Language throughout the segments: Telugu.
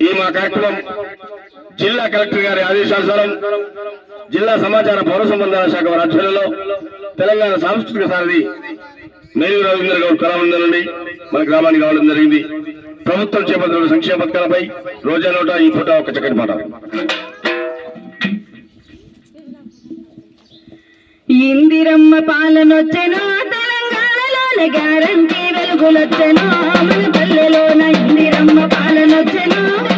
ఈ మా కార్యక్రమం జిల్లా కలెక్టర్ గారి ఆదేశానుసారం జిల్లా సమాచార పౌర సంబంధాల శాఖ వారి ఆధ్వర్యంలో తెలంగాణ సాంస్కృతిక సారథి మేలు రవీంద్ర గౌడ్ కళామందిర్ నుండి మన గ్రామానికి రావడం జరిగింది. ప్రభుత్వం చేపట్టిన సంక్షేమ పథకాలపై రోజా నోట ఈ ఫోటో ఒక చక్కటి పాట ఇందిరమ్మ పాలనొచ్చెనా తెలంగాణలోన గ్యారంటీ వెలుగులొచ్చెను. మన పల్లెలోన ఇందిరమ్మ పాలనొచ్చెను.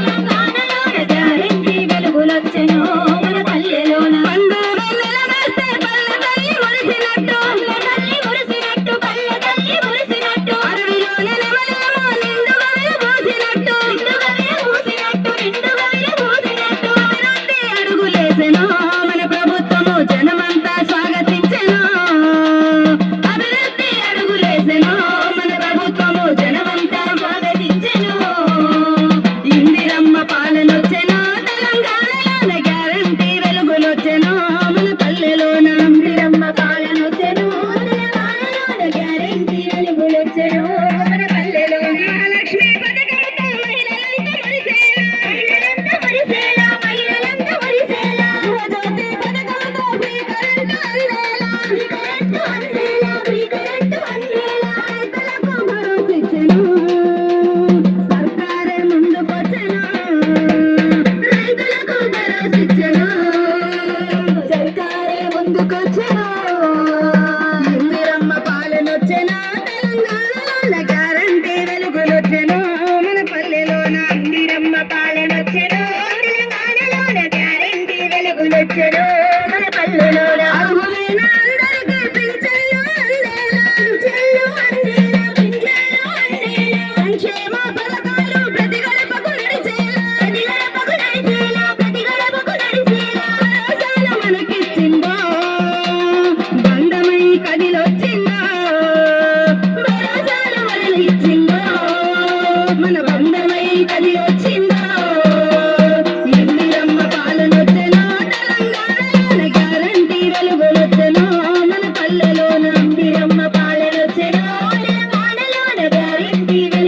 పాలనొచ్చెను తెలంగాణలోన గ్యారంటీ వెలుగులొచ్చెను మన పల్లెలోన Thank you.